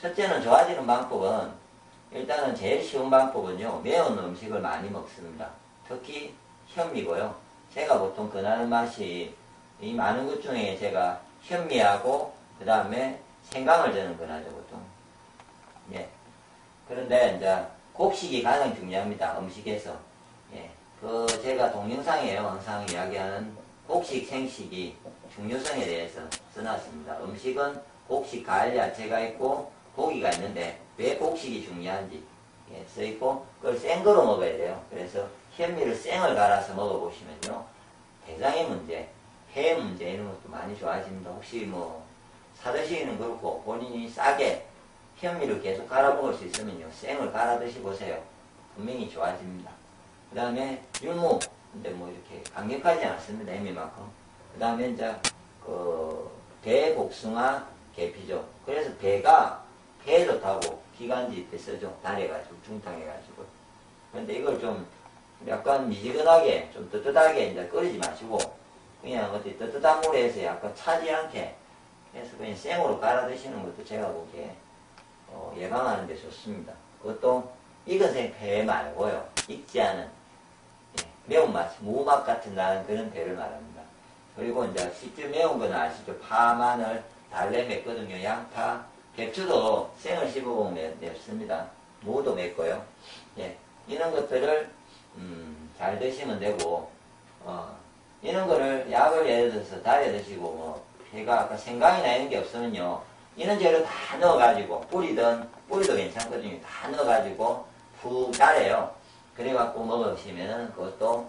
첫째는 좋아지는 방법은 일단은 제일 쉬운 방법은요. 매운 음식을 많이 먹습니다. 특히 현미고요. 제가 보통 그나는 맛이 이 많은 것 중에 제가 현미하고 그 다음에 생강을 저는 권하죠 보통. 예. 그런데 이제 곡식이 가장 중요합니다. 음식에서. 예. 그 제가 동영상에요. 항상 이야기하는 곡식 생식이 중요성에 대해서 써놨습니다. 음식은 곡식 가을 야채가 있고 고기가 있는데 왜 곡식이 중요한지 예, 써있고 그걸 생거로 먹어야 돼요. 그래서 현미를 생을 갈아서 먹어보시면요. 대장의 문제, 폐 문제 이런 것도 많이 좋아집니다. 혹시 뭐 사드시기는 그렇고 본인이 싸게 현미를 계속 갈아 먹을 수 있으면요. 생을 갈아 드시보세요. 분명히 좋아집니다. 그 다음에 율무 근데 뭐 이렇게 강력하지 않습니다. 현미만큼. 그 다음에 이제 그 대복숭아 계피죠. 그래서 배가 배 좋다고 기관지 때 쓰죠. 달해가지고 중탕해가지고. 근데 이걸 좀 약간 미지근하게 좀 뜨뜻하게 이제 끓이지 마시고 그냥 어디 뜨뜻한 물에 해서 약간 차지 않게 해서 그냥 생으로 갈아 드시는 것도 제가 보기에 어, 예방하는 데 좋습니다. 그것도 익은 생배 말고요. 익지 않은 예, 매운맛, 무맛 같은 나는 그런 배를 말합니다. 그리고 이제 식주 매운 거는 아시죠? 파, 마늘, 달래 맵거든요. 양파, 배추도 생을 씹어보면 맵습니다. 무도 맵고요. 예, 이런 것들을 음, 잘 드시면 되고 어, 이런 거를 약을 예를 들어서 달여 드시고 뭐 배가 아까 생강이나 이런 게 없으면요 이런 재료 다 넣어가지고 뿌리든 뿌리도 괜찮거든요 다 넣어가지고 푹 달여요 그래갖고 먹으시면은 그것도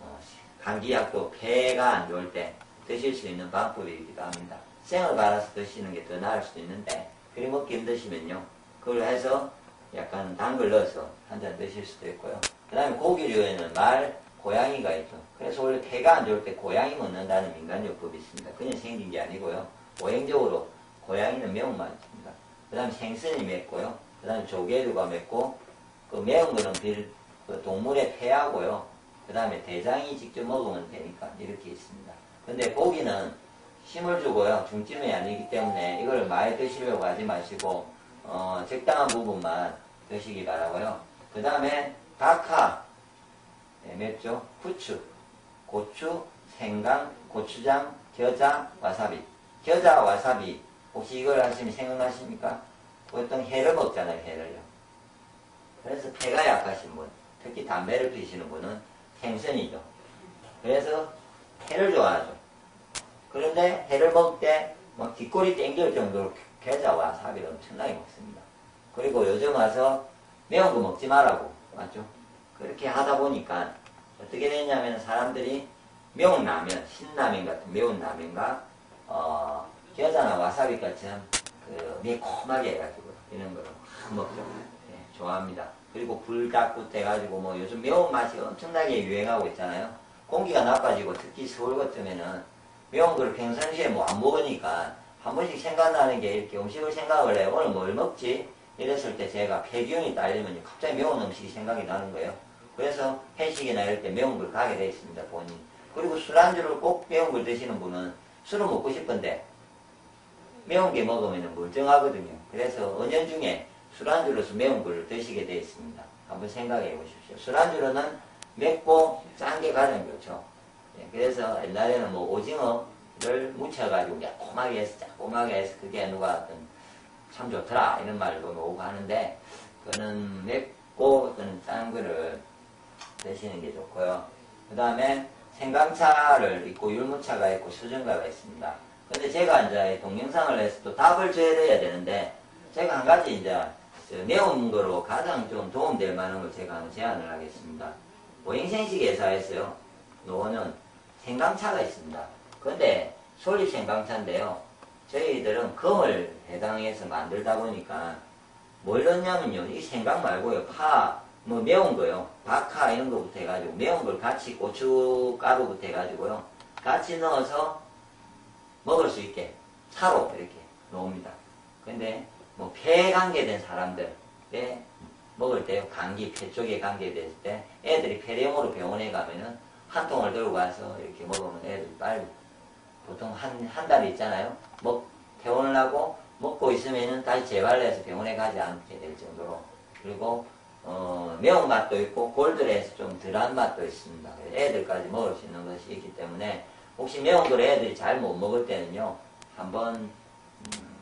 어, 감기약도 폐가 안 좋을 때 드실 수 있는 방법이기도 합니다 생을 갈아서 드시는 게 더 나을 수도 있는데 그리 먹기 힘드시면요 그걸 해서 약간 단걸 넣어서 한 잔 드실 수도 있고요 그 다음에 고기류에는 말, 고양이가 있죠. 그래서 원래 폐가 안 좋을 때 고양이 먹는다는 민간요법이 있습니다. 그냥 생긴 게 아니고요. 오행적으로 고양이는 매운맛입니다. 그 다음에 생선이 맵고요. 그 다음에 조개류가 맵고 그 매운 거는 빌, 그 동물의 폐하고요. 그 다음에 대장이 직접 먹으면 되니까 이렇게 있습니다. 근데 고기는 힘을 주고요. 중찜이 아니기 때문에 이걸 많이 드시려고 하지 마시고 어, 적당한 부분만 드시기 바라고요. 그 다음에 박하, 네, 맵죠? 후추, 고추, 생강, 고추장, 겨자, 와사비. 겨자, 와사비. 혹시 이걸 하시면 생각나십니까? 보통 해를 먹잖아요, 해를요. 그래서 폐가 약하신 분, 특히 담배를 피시는 분은 생선이죠. 그래서 해를 좋아하죠. 그런데 해를 먹을 때막 뒷골이 땡길 정도로 겨자와 사비를 엄청나게 먹습니다. 그리고 요즘 와서 매운 거 먹지 말라고 맞죠? 그렇게 하다 보니까 어떻게 되냐면 사람들이 매운 라면, 신라면 같은 매운 라면과 어, 겨자나 와사비 같이 그 매콤하게 해가지고 이런 거를 먹죠. 네, 좋아합니다. 그리고 불닭국 해가지고 뭐 요즘 매운 맛이 엄청나게 유행하고 있잖아요. 공기가 나빠지고 특히 서울 같으면은 매운 걸 평상시에 뭐 안 먹으니까 한 번씩 생각나는 게 이렇게 음식을 생각을 해요. 오늘 뭘 먹지? 이랬을 때 제가 폐기운이 딸리면 갑자기 매운 음식이 생각이 나는 거예요. 그래서 회식이나 이럴 때 매운 걸 가게 되어 있습니다, 본인. 그리고 술안주를 꼭 매운 걸 드시는 분은 술을 먹고 싶은데 매운 게 먹으면 멀쩡하거든요. 그래서 은연 중에 술안주로서 매운 걸 드시게 되어 있습니다. 한번 생각해 보십시오. 술안주로는 맵고 짠 게 가장 좋죠. 예, 그래서 옛날에는 뭐 오징어를 묻혀가지고 매콤하게 해서 짜꼼하게 해서 그게 누가 어떤 참 좋더라 이런 말도 나오고 하는데 그거는 맵고 그는 짠 거를 드시는 게 좋고요. 그 다음에 생강차를 있고 율무차가 있고 수정가가 있습니다. 근데 제가 이제 동영상을 해서 또 답을 줘야 되는데 제가 한 가지 이제 매운 거로 가장 좀 도움될 만한 걸 제가 제안을 하겠습니다. 오행생식 회사에서요. 노는 생강차가 있습니다. 근데 솔잎 생강차인데요. 저희들은 검을 해당해서 만들다 보니까 뭘 넣냐면요. 이 생강 말고요. 파, 뭐 매운 거요. 박하 이런 거부터 해가지고 매운 걸 같이 고춧가루부터 해가지고요. 같이 넣어서 먹을 수 있게 차로 이렇게 놓습니다. 근데 뭐폐 관계된 사람들에 먹을 때 감기 폐 쪽에 관계됐을 때 애들이 폐렴으로 병원에 가면은 한 통을 들고 가서 이렇게 먹으면 애들 빨리 보통 한, 한 달 있잖아요. 먹, 퇴원을 하고 먹고 있으면은 다시 재발해서 병원에 가지 않게 될 정도로 그리고 어, 매운맛도 있고 골드에서 좀 덜한 맛도 있습니다. 애들까지 먹을 수 있는 것이 있기 때문에 혹시 매운 걸 애들이 잘 못 먹을 때는요 한번 음,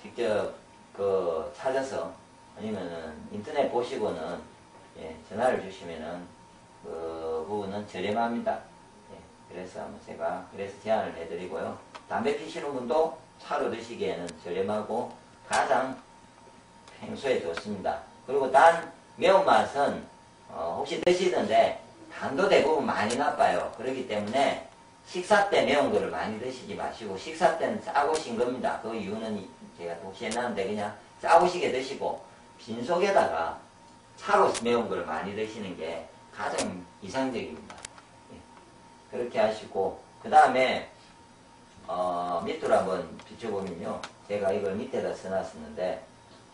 직접 그 찾아서 아니면은 인터넷 보시고는 예, 전화를 주시면은 그 부분은 저렴합니다. 예, 그래서 제가 그래서 제안을 해드리고요. 담배 피시는 분도 차로 드시기에는 저렴하고 가장 평소에 좋습니다. 그리고 단 매운맛은 어, 혹시 드시던데 간도 대부분 많이 나빠요. 그렇기 때문에 식사 때 매운 거를 많이 드시지 마시고 식사 때는 짜고 신 겁니다. 그 이유는 제가 혹시 했는데 그냥 짜고 시게 드시고 빈속에다가 차로 매운 걸 많이 드시는 게 가장 이상적입니다. 예. 그렇게 하시고 그 다음에 어, 밑으로 한번 비춰보면요. 제가 이걸 밑에다 써놨었는데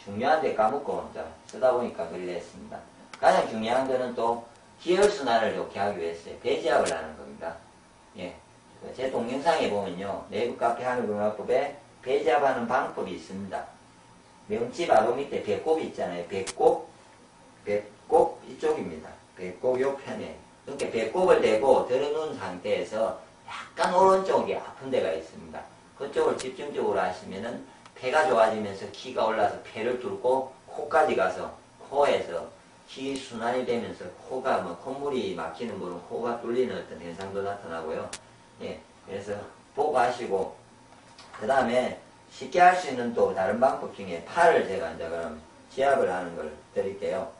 중요한데 까먹고 이제 쓰다 보니까 그리 했습니다. 가장 중요한 거는 또 기혈순환을 좋게 하기 위해서 배지압을 하는 겁니다. 예. 제 동영상에 보면요. 내부 카페 하늘문화법에 배지압하는 방법이 있습니다. 명치 바로 밑에 배꼽이 있잖아요. 배꼽, 배꼽 이쪽입니다. 배꼽 요 편에. 이렇게 배꼽을 대고 들어놓은 상태에서 약간 오른쪽에 아픈 데가 있습니다. 그쪽을 집중적으로 하시면은 폐가 좋아지면서 키가 올라서 폐를 뚫고 코까지 가서 코에서 키 순환이 되면서 코가 뭐 콧물이 막히는 분은 코가 뚫리는 어떤 현상도 나타나고요. 예, 그래서 보고 하시고 그 다음에 쉽게 할 수 있는 또 다른 방법 중에 팔을 제가 이제 그럼 지압을 하는 걸 드릴게요.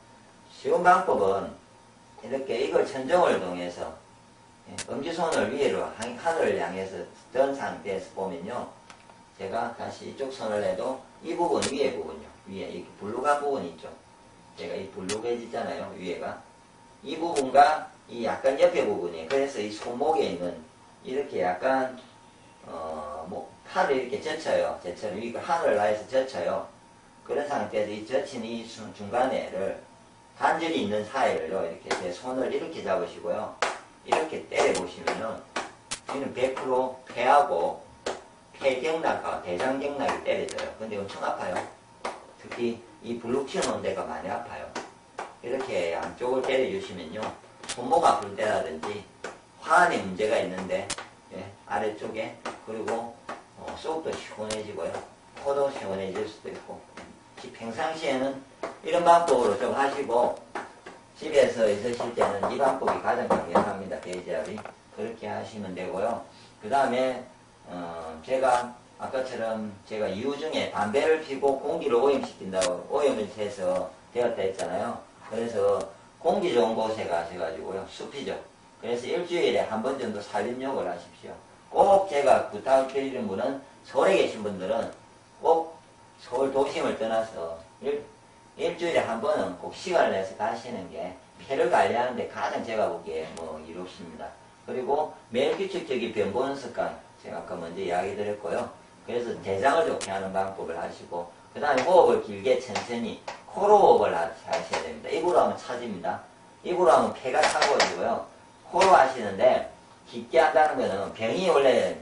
쉬운 방법은 이렇게 이걸 천정을 동해서 예, 엄지손을 위로 한- 하늘을 향해서 든 상태에서 보면요. 제가 다시 이쪽 손을 해도 이 부분 위에 부분요. 위에 이렇게 블루가 부분 있죠. 제가 이 블루해지잖아요. 위에가. 이 부분과 이 약간 옆에 부분이 그래서 이 손목에 있는 이렇게 약간 어, 뭐 팔을 이렇게 젖혀요. 제처럼 이거 하늘을 나해서 젖혀요. 그런 상태에서 이 젖힌 이 중- 중간에를 관절이 있는 사이를요. 이렇게 제 손을 이렇게 잡으시고요. 이렇게 때려 보시면은 이는 100% 폐하고 폐경락과 대장경락이 때려져요. 근데 엄청 아파요. 특히 이 블루 튀어나온 데가 많이 아파요. 이렇게 양쪽을 때려주시면요. 손목 아플 때라든지 화환에 문제가 있는데 예, 아래쪽에 그리고 어, 속도 시원해지고요. 코도 시원해질 수도 있고 예. 평상시에는 이런 방법으로 좀 하시고 집에서 있으실 때는 이 방법이 가장 강력합니다. 베이지압이 그렇게 하시면 되고요. 그 다음에 어, 제가 아까처럼 제가 이유 중에 담배를 피고 공기를 오염시킨다고 오염을 해서 되었다 했잖아요. 그래서 공기 좋은 곳에 가셔가지고요. 숲이죠. 그래서 일주일에 한 번 정도 살림욕을 하십시오. 꼭 제가 부탁드리는 분은 서울에 계신 분들은 꼭 서울 도심을 떠나서 일, 일주일에 한 번은 꼭 시간을 내서 가시는 게 폐를 관리하는데 가장 제가 보기에 뭐 이롭습니다. 그리고 매일 규칙적인 변 보는 습관 제가 아까 먼저 이야기 드렸고요. 그래서 대장을 좋게 하는 방법을 하시고 그 다음에 호흡을 길게 천천히 코로 호흡을 하- 하셔야 됩니다. 입으로 하면 차집니다. 입으로 하면 폐가 차가워지고요. 코로 하시는데 깊게 한다는 거는 병이 원래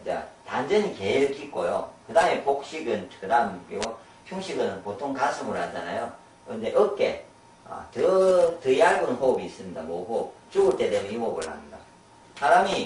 단전이 제일 깊고요. 그 다음에 복식은 그 다음 그리고 흉식은 보통 가슴으로 하잖아요. 근데 어깨 아, 더, 더 얇은 호흡이 있습니다. 모호흡. 죽을 때 되면 이 호흡을 합니다. 사람이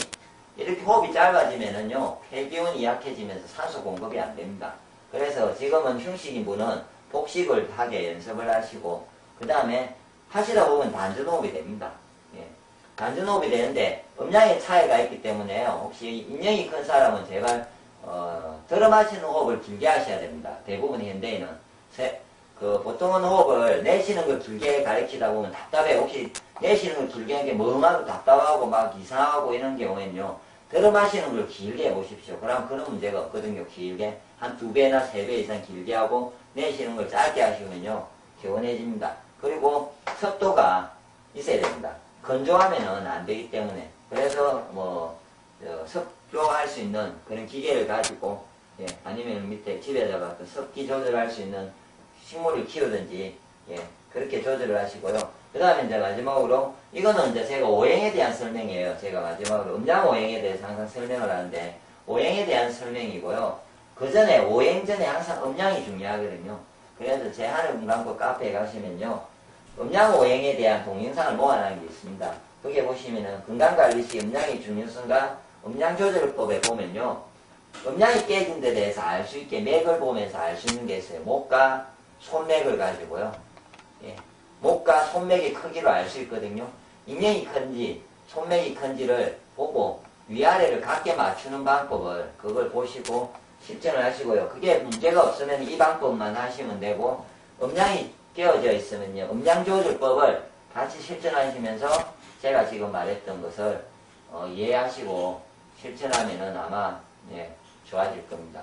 이렇게 호흡이 짧아지면은요, 폐기운이 약해지면서 산소 공급이 안 됩니다. 그래서 지금은 흉식인 분은 복식을 하게 연습을 하시고, 그 다음에 하시다 보면 단전호흡이 됩니다. 예. 단전호흡이 되는데, 음량의 차이가 있기 때문에 혹시 인형이 큰 사람은 제발, 어, 들어 마시는 호흡을 길게 하셔야 됩니다. 대부분 현대인은. 세- 그 보통은 호흡을 내쉬는 걸 길게 가리키다 보면 답답해. 혹시 내쉬는 걸 길게 하는 게 멍하고 답답하고 막 이상하고 이런 경우에는요. 들어 마시는 걸 길게 해보십시오. 그럼 그런 문제가 없거든요. 길게. 한 두 배나 세 배 이상 길게 하고 내쉬는 걸 짧게 하시면요. 개운해집니다. 그리고 습도가 있어야 됩니다. 건조하면은 안 되기 때문에. 그래서 뭐, 어, 습조할 수 있는 그런 기계를 가지고, 예, 아니면 밑에 집에다가 그 습기 조절할 수 있는 식물을 키우든지, 예, 그렇게 조절을 하시고요. 그 다음에 이제 마지막으로, 이거는 이제 제가 오행에 대한 설명이에요. 제가 마지막으로 음양 오행에 대해서 항상 설명을 하는데, 오행에 대한 설명이고요. 그 전에 오행 전에 항상 음량이 중요하거든요. 그래서 제 하늘 방법 카페에 가시면요. 음량 오행에 대한 동영상을 모아놓은 게 있습니다. 거기에 보시면은 건강관리시 음량의 중요성과 음량 조절법에 보면요. 음량이 깨진 데 대해서 알 수 있게 맥을 보면서 알 수 있는 게 있어요. 목과 손맥을 가지고요. 예. 목과 손맥의 크기로 알 수 있거든요. 인형이 큰지 손맥이 큰지를 보고 위아래를 같게 맞추는 방법을 그걸 보시고 실천을 하시고요. 그게 문제가 없으면 이 방법만 하시면 되고 음량이 깨어져 있으면요. 음량 조절법을 같이 실천하시면서 제가 지금 말했던 것을 어, 이해하시고 실천하면은 아마 예, 좋아질 겁니다.